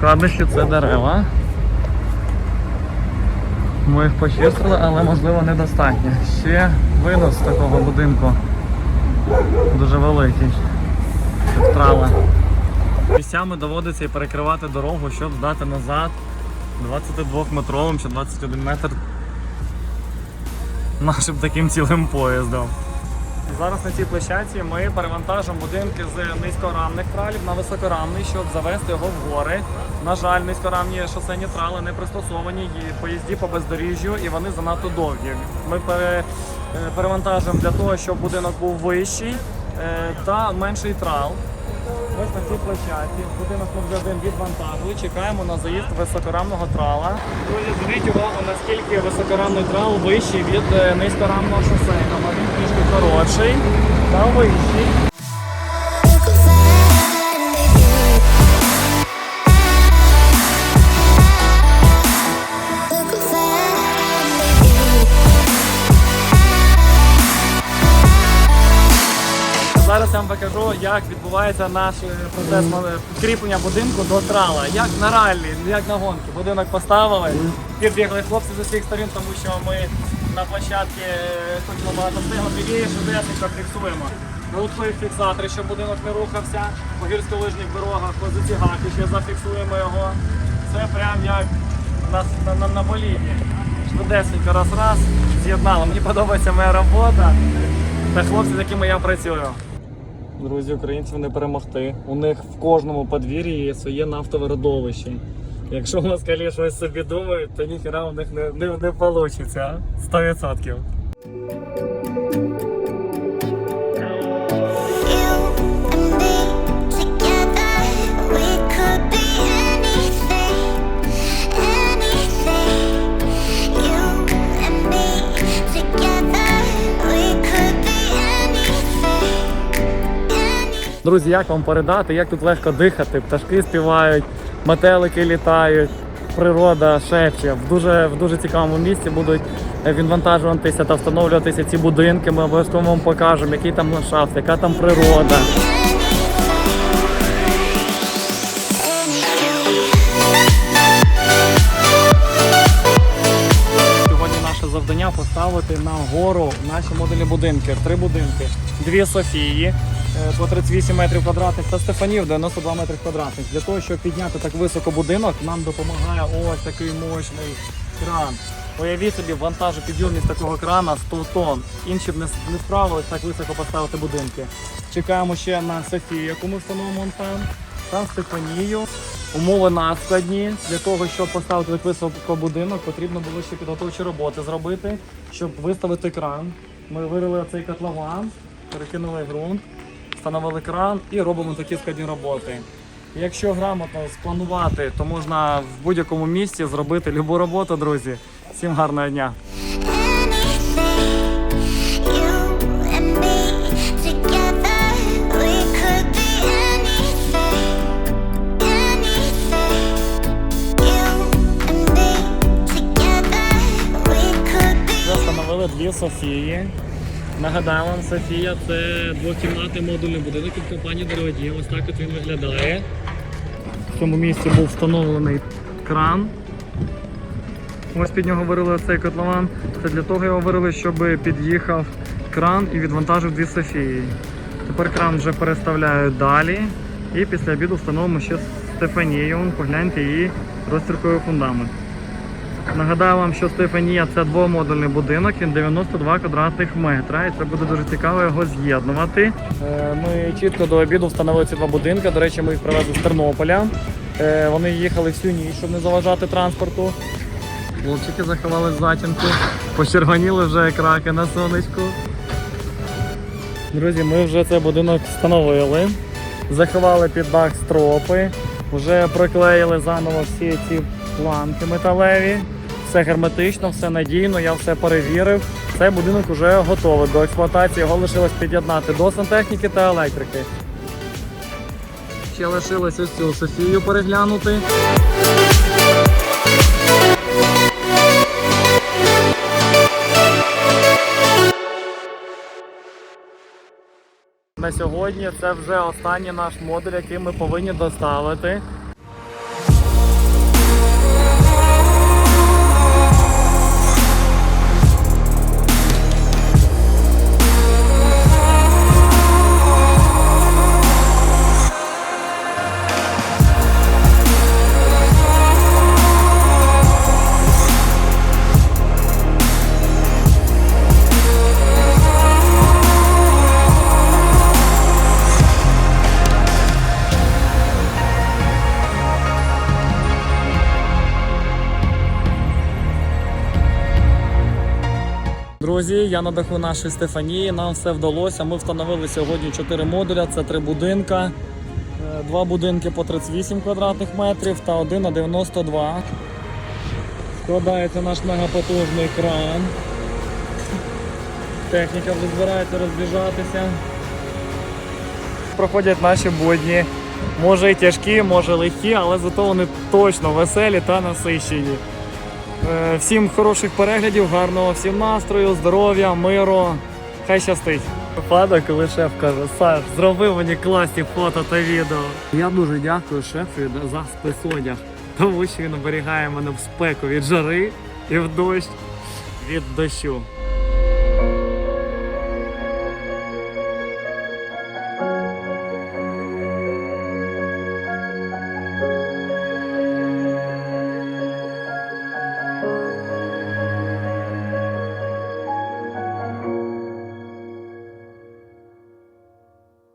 Перші це дерева. Ми їх почистили, але можливо недостатньо. Ще винос такого будинку дуже великий. Як трава. Місцями доводиться і перекривати дорогу, щоб здати назад 22-метровим чи 21 метр нашим таким цілим поїздом. Зараз на цій площадці ми перевантажимо будинки з низькорамних тралів на високорамний, щоб завести його в гори. На жаль, низькорамні шосейні трали не пристосовані і поїзді по бездоріжжю, і вони занадто довгі. Ми е, перевантажуємо для того, щоб будинок був вищий е, та менший трал. Ось на цій площадці. Будинок один відвантажили. Чекаємо на заїзд високорамного трала. Друзі, зверніть увагу, наскільки високорамний трал вищий від е, низькорамного шосейного. Коротший та вищий. Вам покажу, як відбувається наш е, процес е, підкріплення будинку до трала. Як на раллі, як на гонки. Будинок поставили, підбігли хлопці з усіх сторін, тому що ми на площадці е, хочемо багато встигнути і швидесенько фіксуємо. Налучили фіксатори, щоб будинок не рухався. По гірськолижних дорогах, по зацігах ще зафіксуємо його. Це прям як на, на, на, на боліді. Швидесенько раз-раз з'єднали. Мені подобається моя робота та хлопці, з якими я працюю. Друзі, українців не перемогти. У них в кожному подвір'ї є своє нафтове родовище. Якщо москалі щось собі думають, то ніхіра у них не, не, не вийде. 100%. Друзі, як вам передати, як тут легко дихати? Пташки співають, метелики літають, природа шепче. В дуже, в дуже цікавому місці будуть відвантажуватися та встановлюватися ці будинки. Ми обов'язково вам покажемо, який там ландшафт, яка там природа. Завдання поставити на гору наші модулі будинки. Три будинки, дві Софії по 38 метрів квадратних та Стефанів 92 метри квадратних. Для того, щоб підняти так високо будинок, нам допомагає ось такий мощний кран. Уявіть собі, вантажопідйомність такого крана 100 тонн. Інші б не, справились так високо поставити будинки. Чекаємо ще на Софію, яку ми встановимо там, та Стефанію. Умови надскладні. Для того, щоб поставити так високо будинок, потрібно було ще підготовчі роботи зробити, щоб виставити кран. Ми вирили цей котлован, перекинули ґрунт, встановили кран і робимо такі складні роботи. Якщо грамотно спланувати, то можна в будь-якому місці зробити любу роботу, друзі. Всім гарного дня! Дві Софії. Нагадаю вам, Софія це двокімнатний модульний будинок від компанії Дородія. Ось так от він виглядає. В цьому місці був встановлений кран. Ось під нього вирили цей котлован. Це для того його вирили, щоб під'їхав кран і відвантажив дві Софії. Тепер кран вже переставляють далі. І після обіду встановимо ще Стефанію. Погляньте її розтірковий фундамент. Нагадаю вам, що Стефанія це двомодульний будинок, він 92 квадратних метра, і це буде дуже цікаво його з'єднувати. Е, Ми чітко до обіду встановили ці два будинки. До речі, ми їх привезли з Тернополя. Е, Вони їхали всю ніч, щоб не заважати транспорту. Хлопчики заховали затінку, почервоніли вже краки на сонечку. Друзі, ми вже цей будинок встановили, заховали під дах стропи, вже приклеїли заново всі ці планки металеві. Все герметично, все надійно, я все перевірив. Цей будинок вже готовий до експлуатації. Його лишилось під'єднати до сантехніки та електрики. Ще лишилось ось цю Софію переглянути. На сьогодні це вже останній наш модуль, який ми повинні доставити. Друзі, я на даху нашої Стефанії. Нам все вдалося. Ми встановили сьогодні 4 модуля. Це три будинка. Е, Два будинки по 38 квадратних метрів та один на 92. Складається наш мегапотужний кран. Техніка вже збирається розбіжатися. Проходять наші будні. Може і тяжкі, може легкі, але зато вони точно веселі та насичені. Е, Всім хороших переглядів, гарного всім настрою, здоров'я, миру. Хай щастить. Пада, коли шеф каже, Саш, зроби мені класні фото та відео. Я дуже дякую шефу за спецодяг, тому що він оберігає мене в спеку від жари і в дощ від дощу.